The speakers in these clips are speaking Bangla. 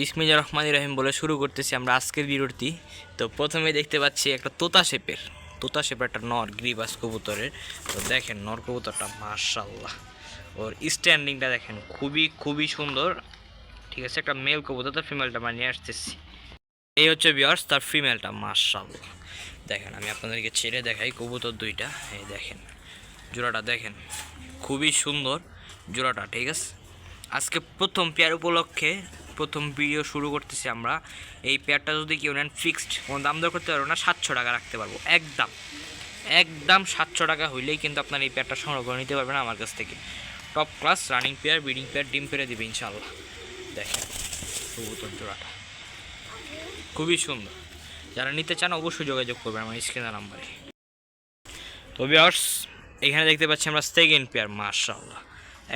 বিসমিল্লা রহমান রহিম বলে শুরু করতেছি আমরা আজকের বিরতি তো প্রথমে দেখতে পাচ্ছি একটা তোতা শেপের। তোতা শেপের একটা নর গ্রিবাস কবুতরের। তো দেখেন, নর কবুতরটা মার্শাল্লাহ ওর স্ট্যান্ডিংটা দেখেন, খুবই খুবই সুন্দর। ঠিক আছে, একটা মেল কবুতর, তো ফিমেলটা আমরা নিয়ে আসতেছি। এই হচ্ছে বিয়ার্স তার ফিমেলটা মার্শাল্লাহ দেখেন, আমি আপনাদেরকে ছেড়ে দেখাই কবুতর দুইটা। এই দেখেন, জোড়াটা দেখেন, খুবই সুন্দর জোড়াটা, ঠিক আছে? আজকে প্রথম পেয়ার উপলক্ষে প্রথম ভিডিও শুরু করতেছি আমরা। এই পেয়ারটা যদি কেউ নেন ফিক্সড কোনো দাম দর করতে পারব না, সাতশো টাকা রাখতে পারব, একদম। একদম সাতশো টাকা হইলেই কিন্তু আপনার এই পেয়ারটা সংগ্রহ করে নিতে পারবেন আমার কাছ থেকে। Top class running pair breeding pair ডিম পেরে দিবে ইনশাল্লাহ দেখেন জোড়াটা খুবই সুন্দর। যারা নিতে চান অবশ্যই যোগাযোগ করবেন আমার স্ক্রিনের নাম্বারে তো বিয়ার্স এখানে দেখতে পাচ্ছি আমরা সেকেন্ড পেয়ার মার্শাল্লাহ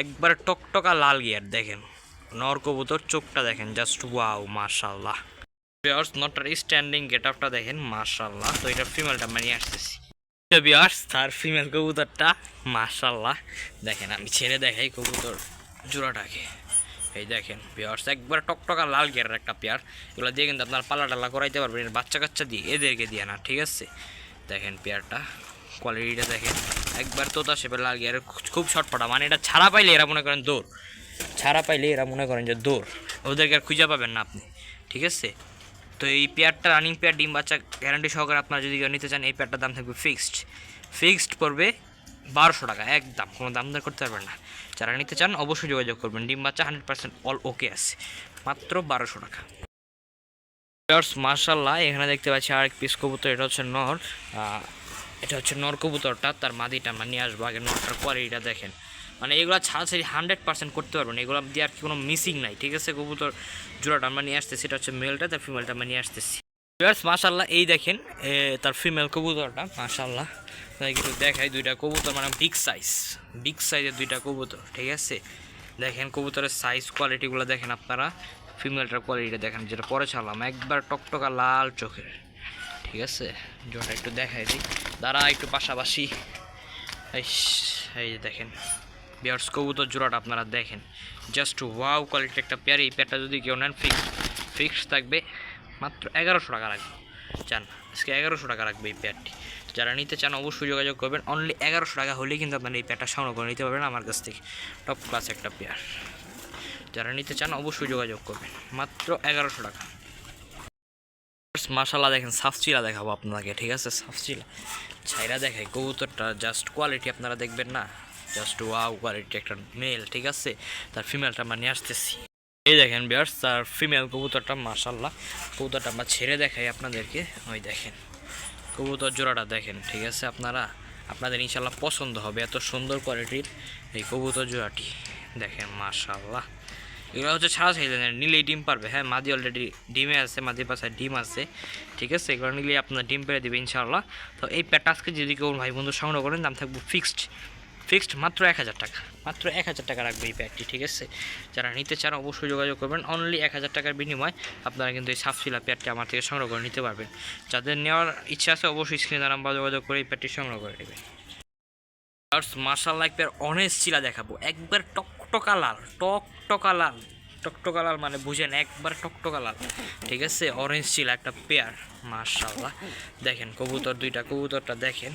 একবার টকটকা লাল গিয়ার দেখেন। নর কবুতর চোখটা দেখেন জাস্ট ওয়াও মার্শাল্লাহ বিয়ার্স নটটার স্ট্যান্ডিং গেট আপটা দেখেন মার্শাল্লাহ তো এটা ফিমেলটা মানিয়ে আসতেছি। বিয়ার্স তার ফিমেল কবুতরটা মার্শাল্লাহ দেখেন, আমি ছেড়ে দেখাই কবুতর জোড়াটাকে। এই দেখেন পেয়ার্স একবার টকটকা লাল গিয়ারের একটা পেয়ার এগুলো দিয়ে কিন্তু আপনার পাল্লা টাল্লা করাইতে পারবেন বাচ্চা কাচ্চা দিয়ে, এদেরকে দিয়ে না, ঠিক আছে? দেখেন পেয়ারটা কোয়ালিটিটা দেখেন। একবার তোতা শেপে লাল গিয়ারের খুব শর্টফটা মানে এটা ছাড়া পাইলে এরা মনে করেন দৌড়। ছাড়া পাইলে এরা মনে করেন যে দৌড় ওদেরকে আর খুঁজে পাবেন না আপনি, ঠিক আছে? তো এই পেয়ারটা রানিং পেয়ার, ডিম, বাচ্চা গ্যারান্টি সহকারে আপনারা যদি নিতে চান, এই পেয়ারটার দাম থাকবে ফিক্সড ফিক্সড পড়বে বারোশো টাকা, একদম, কোনো দাম দর করতে পারবেন না। যারা নিতে চান, অবশ্যই যোগাযোগ করবেন। ডিম, বাচ্চা হান্ড্রেড পার্সেন্ট অল ওকে আছে, মাত্র বারোশো টাকা। মার্শাল্লাহ এখানে দেখতে পাচ্ছি আরেক পিস কবুতর, এটা হচ্ছে নর। এটা হচ্ছে নর কবুতরটা, তার মাদিটা আমরা নিয়ে আসব আগে নরটার কোয়ালিটিটা দেখেন। মানে এগুলো ছাড়াছাড়ি হান্ড্রেড পার্সেন্ট করতে পারবেন এগুলো দিয়ে আর কি কোনো মিসিং নাই, ঠিক আছে? কবুতর জোড়াটা আমরা নিয়ে আসতেছি, এটা হচ্ছে মেলটা তার ফিমেলটা আমরা নিয়ে আসতেছি। মাশাল্লাহ এই দেখেন তার ফিমেল কবুতরটা মাশাল্লাহ তাই কিছু দেখাই দুইটা কবুতর মানে বিগ সাইজ বিগ সাইজের দুইটা কবুতর, ঠিক আছে? দেখেন কবুতরের সাইজ কোয়ালিটিগুলো দেখেন আপনারা। ফিমেলটার কোয়ালিটিটা দেখেন, যেটা পরে ছাড়লাম, একবার টকটকা লাল চোখের, ঠিক আছে? জোড়াটা একটু দেখাই দিই। দাঁড়া, একটু পাশাপাশি। এই দেখেন। বিয়ার্স, কবুতর জোড়াটা আপনারা দেখেন। জাস্ট ওয়াও কোয়ালিটির একটা পেয়ার। এই পেয়ারটা যদি কেউ নেন ফিক্স ফিক্স থাকবে মাত্র এগারোশো টাকা রাখব চান, আজকে এগারোশো টাকা রাখবে এই পেয়ারটি। যারা নিতে চান অবশ্যই যোগাযোগ করবেন। অনলি এগারোশো টাকা হলেই কিন্তু আপনারা এই পেয়ারটা সংগ্রহ করে নিতে পারবেন আমার কাছ থেকে। টপ ক্লাস একটা পেয়ার। যারা নিতে চান অবশ্যই যোগাযোগ করবেন। মাত্র এগারোশো টাকা। মাশাল্লাহ দেখেন সাফচিলা দেখাবো আপনাকে ঠিক আছে? সাফচিলা ছাইরা দেখাই, কবুতরটা জাস্ট কোয়ালিটি আপনারা দেখবেন না। জাস্ট ওয়াও কোয়ালিটি একটা মেল ঠিক আছে? তার ফিমেলটা আমরা নিয়ে আসতেছি। এই দেখেন বিয়ার্স তার ফিমেল কবুতরটা মাশাল্লাহ কবুতরটা আমরা ছেড়ে দেখাই আপনাদেরকে। ওই দেখেন, কবুতর জোড়াটা দেখেন, ঠিক আছে আপনারা? আপনাদের ইনশাল্লাহ পছন্দ হবে, এত সুন্দর কোয়ালিটির এই কবুতর জোড়াটি। দেখেন মাশাল্লাহ এগুলো হচ্ছে ছাড়া চাইলে নিলেই ডিম পারবে। হ্যাঁ মাদি অলরেডি ডিমে আছে, মাদির পাশে ডিম আছে, ঠিক আছে? এগুলো নিলেই আপনার ডিম পেরে দেবে ইনশাআল্লাহ। তো এই প্যাটাসকে যদি কেউ ভাই বন্ধু সংগ্রহ করেন, দাম থাকবে ফিক্সড ফিক্সড মাত্র এক হাজার টাকা। মাত্র এক হাজার টাকা রাখবে এই প্যাকটি ঠিক আছে? যারা নিতে চান অবশ্যই যোগাযোগ করবেন। অনলি এক হাজার টাকার বিনিময় আপনারা কিন্তু এই সাফসিলা প্যাডটি আমার থেকে সংগ্রহ করে নিতে পারবেন। যাদের নেওয়ার ইচ্ছা আছে অবশ্যই স্ক্রিনে নাম্বার যোগাযোগ করে এই প্যাডটি সংগ্রহ করে নেবেন। মার্শাল লাইফের অনেক চিলা দেখাবো। একবার টকটকা লাল টকটকা লাল। টকটকা লাল মানে বুঝেন, একবার টকটকা লাল। ঠিক আছে? অরেঞ্জ চিলা একটা পেয়ার মার্শাল্লাহ দেখেন, কবুতর দুইটা, কবুতরটা দেখেন।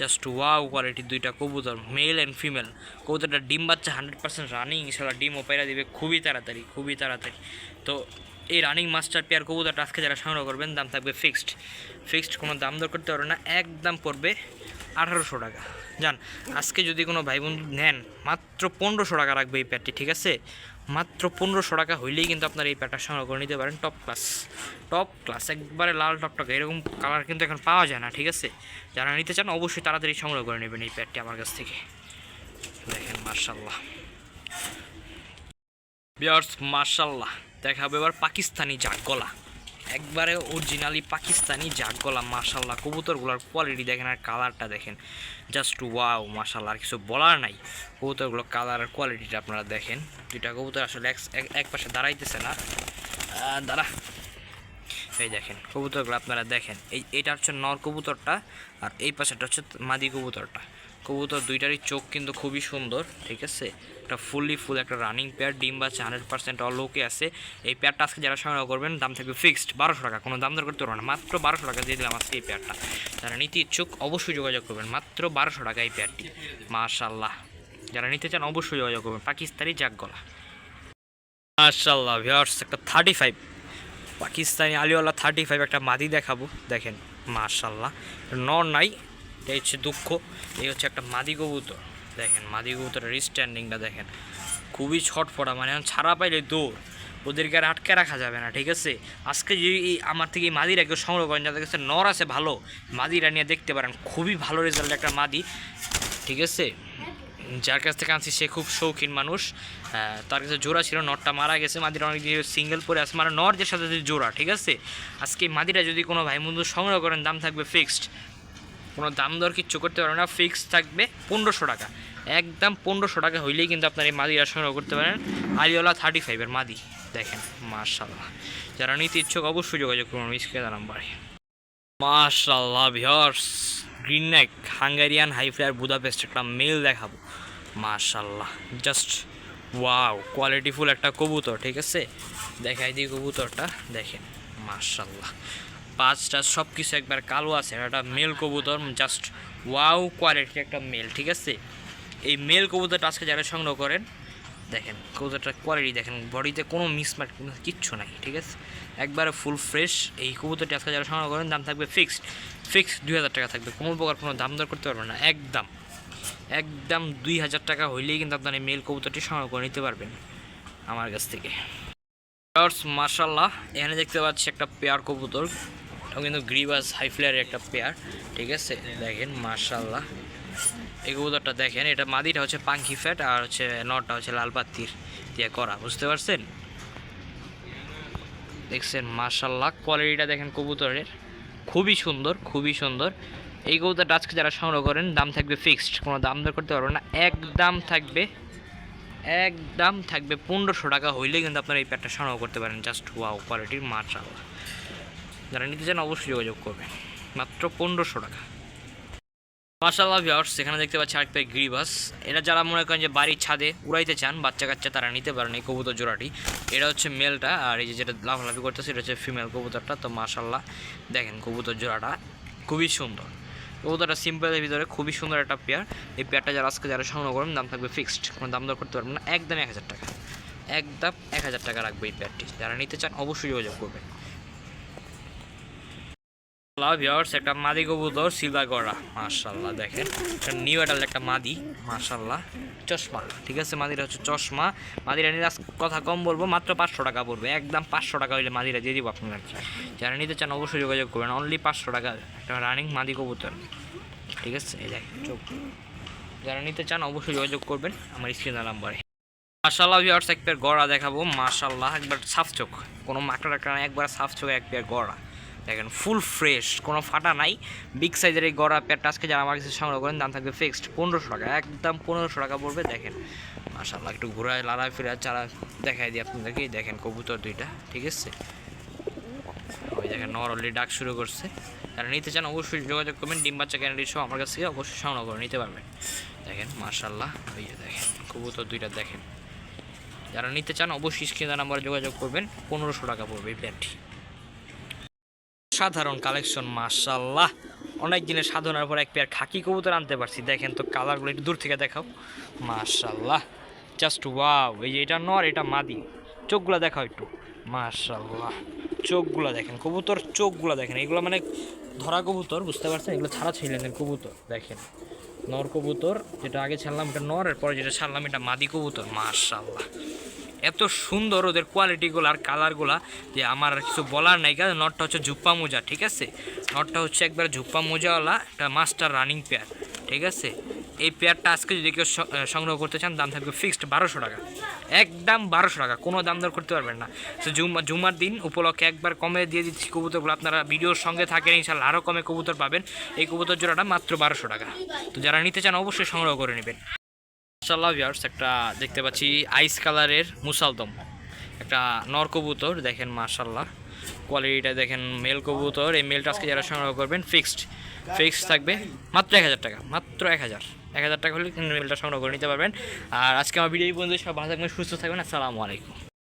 জাস্ট ওয়াও কোয়ালিটির দুইটা কবুতর মেল অ্যান্ড ফিমেল কবুতরটা ডিম বাচ্চা হান্ড্রেড পার্সেন্ট রানিং ইনশাল্লাহ ডিম ওপাইরা দিবে খুবই তাড়াতাড়ি খুবই তাড়াতাড়ি। তো এই রানিং মাস্টার পেয়ার কবুতরটা আজকে যারা সংগ্রহ করবেন, দাম থাকবে ফিক্সড ফিক্সড কোনো দাম দর করতে পারবে না, একদম পড়বে আঠারোশো টাকা। যান আজকে যদি কোনো ভাই বন্ধু নেন, মাত্র পনেরোশো টাকা রাখবে এই প্যাডটি ঠিক আছে? মাত্র পনেরোশো টাকা হইলেই কিন্তু আপনার এই প্যাটার সংগ্রহ করে নিতে পারেন। টপ ক্লাস টপ ক্লাস একবারে লাল টপটপ এরকম কালার কিন্তু এখন পাওয়া যায় না, ঠিক আছে? যারা নিতে চান অবশ্যই তাড়াতাড়ি সংগ্রহ করে নেবেন এই প্যাডটি আমার কাছ থেকে। দেখেন মার্শাল্লাহ বিয়ার্স মার্শাল্লাহ দেখা হবে এবার পাকিস্তানি জাগ গলা একবারে অরিজিনালি পাকিস্তানি জাগ গলা মার্শাল্লাহ কবুতরগুলোর কোয়ালিটি দেখেন আর কালারটা দেখেন। জাস্ট ওয়াও মার্শাল্লাহ আর কিছু বলার নাই। কবুতরগুলোর কালার আর কোয়ালিটিটা আপনারা দেখেন। দুইটা কবুতর আসলে এক পাশে দাঁড়াইতেছে না। দাঁড়া। এই দেখেন, কবুতরগুলো আপনারা দেখেন। এই এটা হচ্ছে নর কবুতরটা, আর এই পাশেটা হচ্ছে মাদি কবুতরটা। কবুতর দুইটারই চোখ কিন্তু খুবই সুন্দর, ঠিক আছে? একটা ফুললি ফুল, একটা রানিং পেয়ার ডিম বাচ্চা হান্ড্রেড পার্সেন্ট অলোকে আছে। এই পেয়ারটা আজকে যারা সংগ্রহ করবেন, দাম থাকবে ফিক্সড বারোশো টাকা, কোনো দাম দর করতে না, মাত্র বারোশো টাকা দিয়ে দিলাম আজকে এই পেয়ারটা যারা নিতে ইচ্ছুক, অবশ্যই যোগাযোগ করবেন, মাত্র বারোশো টাকা এই পেয়ারটি মাশাল্লাহ যারা নিতে চান, অবশ্যই যোগাযোগ করবেন, পাকিস্তানি জাক গলা। মাশাল্লাহ ভিওর্স একটা thirty five Pakistani আলিওয়ালা thirty five একটা মাদি দেখাবো, দেখেন মাশাল্লাহ নর নাই এই হচ্ছে দুঃখ, এই হচ্ছে একটা মাদি কবুতর। দেখেন, মাদি কবুতরের স্ট্যান্ডিংটা দেখেন। খুবই ছটফটা মানে এখন ছাড়া পাইলে দৌড়। ওদেরকে আর আটকে রাখা যাবে না, ঠিক আছে? আজকে যদি আমার থেকে এই মাদিরা কেউ সংগ্রহ করেন, যাদের কাছে নর আছে ভালো, মাদিরা নিয়ে দেখতে পারেন। খুবই ভালো রেজাল্ট একটা মাদি, ঠিক আছে? যার কাছ থেকে আনছি সে খুব শৌখিন মানুষ। তার কাছে জোড়া ছিল নটটা মারা গেছে। মাদিরা অনেক সিঙ্গেল পরে আছে মানে নরদের সাথে জোড়া, ঠিক আছে? আজকে মাদিরা যদি কোনো ভাই বন্ধু সংগ্রহ করেন, দাম থাকবে ফিক্সড কোনো দাম দর কিচ্ছু করতে পারবে না ফিক্স থাকবে পনেরোশো টাকা। একদম পনেরোশো টাকা হইলেই কিন্তু আপনার এই মাদিরা সংগ্রহ করতে পারেন। আলিওলা থার্টি ফাইভের মাদি, দেখেন মার্শাল্লাহ যারা নিতে ইচ্ছুক অবশ্যই যোগাযোগ করুন স্ক্রিনে নাম্বারে। মার্শাল্লাহ viewers green neck Hungarian high flyer Budapest একটা মেল দেখাবো। মার্শাল্লাহ জাস্ট ওয়াও কোয়ালিটিফুল একটা কবুতর, ঠিক আছে? দেখাই দিই কবুতরটা, দেখেন মার্শাল্লাহ পাঁচটা সব কিছু একবার কালো আছে একটা মেল কবুতর জাস্ট ওয়াও কোয়ালিটির একটা মেল, ঠিক আছে? এই মেল কবুতরটা আজকে যারা সংগ্রহ করেন, দেখেন, কবুতরটার কোয়ালিটি দেখেন, বডিতে কোনো মিসমার্ক কিচ্ছু নাই, ঠিক আছে? একবারে ফুল ফ্রেশ এই কবুতরটি আজকে যারা সংগ্রহ করেন, দাম থাকবে ফিক্সড ফিক্সড দুই হাজার টাকা থাকবে, কোনো প্রকার কোনো দাম দর করতে পারবেন না, একদম। একদম দুই হাজার টাকা হইলেই কিন্তু আপনার এই মেল কবুতরটি সংগ্রহ করে নিতে পারবেন, আমার কাছ থেকে। মার্শাল্লাহ এখানে দেখতে পাচ্ছি একটা পেয়ার কবুতর। এটাও কিন্তু গ্রিবাস হাই ফ্লেয়ারের একটা পেয়ার ঠিক আছে? দেখেন মার্শাল্লাহ এই কবুতরটা দেখেন, এটা মাদিটা হচ্ছে পাঙ্কি ফ্যাট আর হচ্ছে নটটা হচ্ছে লাল পাত্তির দিয়ে করা, বুঝতে পারছেন? দেখছেন মার্শাল্লাহ কোয়ালিটিটা দেখেন কবুতরের। খুবই সুন্দর খুবই সুন্দর। এই কবুতরটা আজকে যারা সংগ্রহ করেন, দাম থাকবে ফিক্সড কোনো দাম দর করতে পারবেন না। এক দাম থাকবে, একদম থাকবে পনেরোশো টাকা হইলে কিন্তু আপনারা এই প্যাডটা সংগ্রহ করতে পারেন। জাস্ট ওয়াও কোয়ালিটির মার্শাল্লাহ যারা নিতে চান অবশ্যই যোগাযোগ করবেন মাত্র পনেরোশো টাকা। মার্শাল্লাহ ভিওর্স এখানে দেখতে পাচ্ছি আরেকটা গ্রিবাস এটা যারা মনে করেন যে বাড়ির ছাদে উড়াইতে চান, বাচ্চা কাচ্চা তারা নিতে পারেন এই কবুতর জোড়াটি। এটা হচ্ছে মেলটা আর এই যে যেটা লাফালাফি করতেছে, এটা হচ্ছে ফিমেল কবুতরটা। তো মার্শাল্লাহ দেখেন কবুতর জোড়াটা খুবই সুন্দর। কবুতরটা সিম্পলের ভিতরে খুবই সুন্দর একটা পেয়ার এই পেয়ারটা যারা আজকে যারা সংগ্রহ করবেন, দাম থাকবে ফিক্সড কোনো দাম দর করতে পারবেন না, একদম এক হাজার টাকা। একদম এক হাজার টাকা রাখবে এই পেয়ারটি যারা নিতে চান, অবশ্যই যোগাযোগ করবেন। লাভ ইয়ার্স একটা মাদি কবুতর, সিলভার গড়া। মার্শাল্লাহ দেখেন। একটা নিউ এডাল একটা মাদি মার্শাল্লাহ চশমা, ঠিক আছে? মাদিরা হচ্ছে চশমা। মাদিরা আজ কথা কম বলব, মাত্র পাঁচশো টাকা পড়বে। একদম পাঁচশো টাকা হইলে মাদিরা দিয়ে দিব আপনার যারা নিতে চান অবশ্যই যোগাযোগ করবেন। অনলি পাঁচশো টাকা, একটা রানিং মাদি কবুতর। ঠিক আছে? এই দেখ চোখ। যারা নিতে চান অবশ্যই যোগাযোগ করবেন, আমার স্ক্রিন নাম্বারে। মার্শাল্লাহ ভিওর্স এক পেয়ার গড়া দেখাবো। মার্শাল্লাহ একবার সাফ চোখ। কোনো মাকড়া একবার সাফ চোখ এক পেয়ার গড়া। দেখেন ফুল ফ্রেশ কোনো ফাটা নাই। বিগ সাইজের এই গড়া পেয়ারটা আজকে যারা আমার কাছে সংগ্রহ করেন, দাম থাকবে ফিক্সড পনেরোশো টাকা, একদম পনেরোশো টাকা পড়বে, দেখেন। মার্শাল্লাহ একটু ঘোরায়, লাড়ায় ফিরে চারা দেখাই দিই আপনাদেরকে দেখেন কবুতর দুইটা, ঠিক আছে? ওই দেখেন, নর অলরেডি ডাক শুরু করছে। যারা নিতে চান অবশ্যই যোগাযোগ করবেন, ডিম বাচ্চা ক্যান্ডি সহ আমার কাছ থেকে অবশ্যই সংগ্রহ করে নিতে পারবেন। দেখেন মার্শাল্লাহ ওই দেখেন, কবুতর দুইটা দেখেন। যারা নিতে চান অবশ্যই স্ক্রিনে নাম্বারে যোগাযোগ করবেন, পনেরোশো টাকা পড়বে এই প্যান্টটি সাধারণ কালেকশন মার্শাল্লাহ অনেক দিনের সাধনার পর এক পেয়ার খাকি কবুতর আনতে পারছি। দেখেন তো কালারগুলো একটু দূর থেকে দেখাও। মার্শাল্লাহ জাস্ট ওয়াও এই যে এটা নর, এটা মাদি। চোখগুলো দেখাও একটু। মার্শাল্লাহ চোখগুলো দেখেন, কবুতর চোখগুলো দেখেন। এগুলো মানে ধরা কবুতর, বুঝতে পারছেন? এগুলো ছাড়া ছিলেন কবুতর, দেখেন। নর কবুতর, যেটা আগে ছাড়লাম এটা নর, এরপরে যেটা ছাড়লাম এটা মাদি কবুতর মার্শাল্লাহ এত সুন্দর ওদের কোয়ালিটিগুলো আর কালারগুলা যে আমার আর কিছু বলার নাই। কারণ নটটা হচ্ছে ঝুপ্পা মোজা, ঠিক আছে? নটটা হচ্ছে একবার ঝুপ্পা মোজাওয়ালা, একটা মাস্টার রানিং পেয়ার ঠিক আছে? এই পেয়ারটা আজকে যদি কেউ সংগ্রহ করতে চান, দাম থাকবে ফিক্সড বারোশো টাকা। একদম বারোশো টাকা, কোনো দাম দর করতে পারবেন না। তো জুমা জুমার দিন উপলক্ষে একবার কমে দিয়ে দিচ্ছি কবুতরগুলো। আপনারা ভিডিওর সঙ্গে থাকেন ইনশাল্লাহ আরও কমে কবুতর পাবেন। এই কবুতর জোড়াটা মাত্র বারোশো টাকা। তো যারা নিতে চান, অবশ্যই সংগ্রহ করে নেবেন। মাশাল্লাহ ভিউয়ার্স একটা দেখতে পাচ্ছি আইস কালারের মুসালদম। একটা নর কবুতর, দেখেন মাসাল্লাহ কোয়ালিটিটা দেখেন মেল কবুতর, এই মেলটা আজকে যারা সংগ্রহ করবেন ফিক্সড ফিক্সড থাকবে মাত্র এক হাজার টাকা, মাত্র এক হাজার। এক হাজার টাকা হলে মেলটা সংগ্রহ করে নিতে পারবেন। আর আজকে আমার ভিডিও বন্ধু সব ভালো থাকবেন, সুস্থ থাকবেন, আসসালামু আলাইকুম।